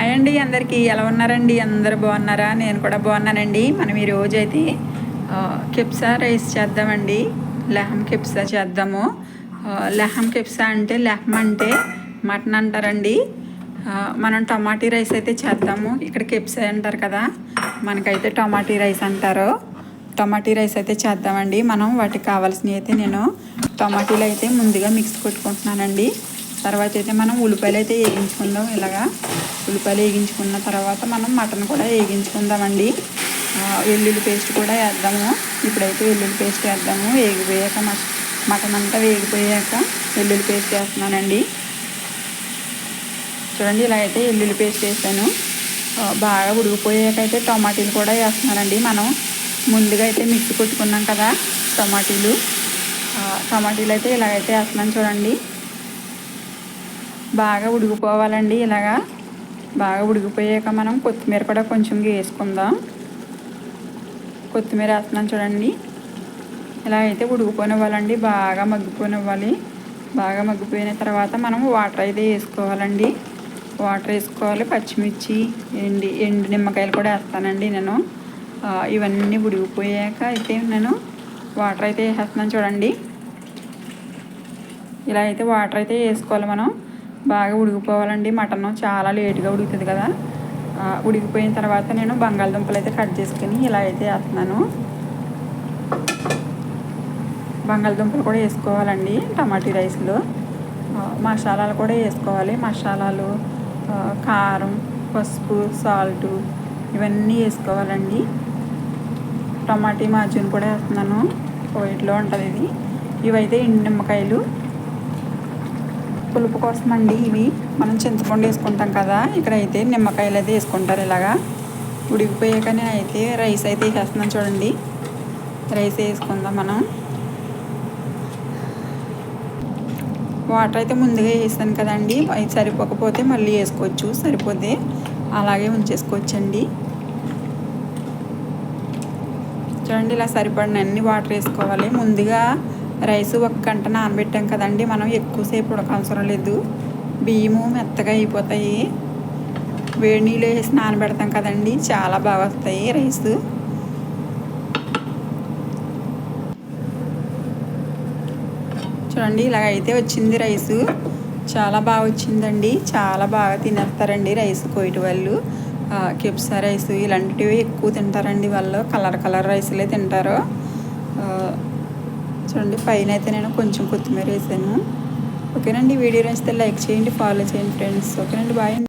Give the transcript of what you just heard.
Hi అండి అందరికీ. ఎలా ఉన్నారండి? అందరు బాగున్నారా? నేను కూడా బాగున్నానండి. మనం ఈ అయితే కిప్సా కెప్సా రైస్ చేద్దామండి. లెహం కెప్సా చేద్దాము. లెహం కెప్సా అంటే లెహం అంటే మటన్ అంటారండి. మనం టమాటీ రైస్ అయితే చేద్దాము. ఇక్కడ కెప్సా అంటారు కదా మనకైతే టమాటీ రైస్ అంటారు. టమాటీ రైస్ అయితే చేద్దామండి. మనం వాటికి కావాల్సినవి అయితే నేను టమాటీలు అయితే ముందుగా మిక్స్ కొట్టుకుంటున్నానండి. తర్వాత అయితే మనం ఉల్లిపాయలు అయితే వేయించుకుందాం ఇలాగా. ఉల్లిపాయలు వేగించుకున్న తర్వాత మనం మటన్ కూడా వేగించుకుందామండి. వెల్లుల్లి పేస్ట్ కూడా వేద్దాము. ఇప్పుడైతే వెల్లుల్లి పేస్ట్ వేద్దాము. వేగిపోయాక మటన్ అంతా వేగిపోయాక వెల్లుల్లి పేస్ట్ వేస్తున్నానండి. చూడండి ఇలా అయితే వెల్లుల్లి పేస్ట్ వేసాను. బాగా ఉడికిపోయాక అయితే టమాటీలు కూడా వేస్తున్నానండి. మనం ముందుగా అయితే మిక్సీ కొట్టుకున్నాం కదా టమాటీలు. టమాటీలు అయితే ఇలాగైతే వేస్తున్నాను చూడండి. బాగా ఉడికిపోవాలండి ఇలాగా. బాగా ఉడికిపోయాక మనం కొత్తిమీర కూడా కొంచెం వేసుకుందాం. కొత్తిమీర వేస్తున్నాం చూడండి. ఇలా అయితే ఉడికిపోనివ్వాలండి బాగా మగ్గిపోనివ్వాలి. బాగా మగ్గిపోయిన తర్వాత మనం వాటర్ అయితే వేసుకోవాలండి. వాటర్ వేసుకోవాలి పచ్చిమిర్చి ఎండి ఎండు నిమ్మకాయలు కూడా వేస్తానండి నేను. ఇవన్నీ ఉడికిపోయాక అయితే నేను వాటర్ అయితే వేసేస్తున్నాను చూడండి. ఇలా అయితే వాటర్ అయితే వేసుకోవాలి మనం. బాగా ఉడికిపోవాలండి. మటన్ చాలా లేటుగా ఉడుకుతుంది కదా. ఉడికిపోయిన తర్వాత నేను బంగాళదుంపలు అయితే కట్ చేసుకుని ఇలా అయితే వేస్తున్నాను. బంగాళదుంపలు కూడా వేసుకోవాలండి టమాటీ రైస్లో. మసాలాలు కూడా వేసుకోవాలి. మసాలాలు కారం పసుపు సాల్ట్ ఇవన్నీ వేసుకోవాలండి. టమాటీ మాజూన్ కూడా వేస్తున్నాను. వైట్లో ఉంటుంది ఇది. ఇవైతే ఎండు నిమ్మకాయలు పులుపు కోసం అండి ఇవి. మనం చింతపండు వేసుకుంటాం కదా ఇక్కడ అయితే నిమ్మకాయలు అయితే వేసుకుంటారు ఇలాగా. ఉడికిపోయాక నేను అయితే రైస్ అయితే వేసేస్తున్నాను చూడండి. రైస్ వేసుకుందాం మనం. వాటర్ అయితే ముందుగా వేసాను కదండి. అవి సరిపోకపోతే మళ్ళీ వేసుకోవచ్చు. సరిపోతే అలాగే ఉంచేసుకోవచ్చండి. చూడండి ఇలా సరిపడిన అన్ని వాటర్ వేసుకోవాలి. ముందుగా రైస్ ఒక గంట నానబెట్టాం కదండి మనం ఎక్కువసేపు ఉడకవసరం లేదు. బియ్యము మెత్తగా అయిపోతాయి. వేడి నీళ్ళు వేసి నానబెడతాం కదండి చాలా బాగా వస్తాయి రైస్. చూడండి ఇలాగ అయితే వచ్చింది రైస్. చాలా బాగా వచ్చిందండి చాలా బాగా తినేస్తారండి రైస్ కోయటి వాళ్ళు. కెప్సా రైస్ ఇలాంటివి ఎక్కువ తింటారండి వాళ్ళు. కలర్ కలర్ రైస్లే తింటారు. చూడండి పైన అయితే నేను కొంచెం కొత్తిమీర వేసాను. ఓకేనండి వీడియో నచ్చితే లైక్ చేయండి ఫాలో చేయండి ఫ్రెండ్స్. ఓకేనండి బాయ్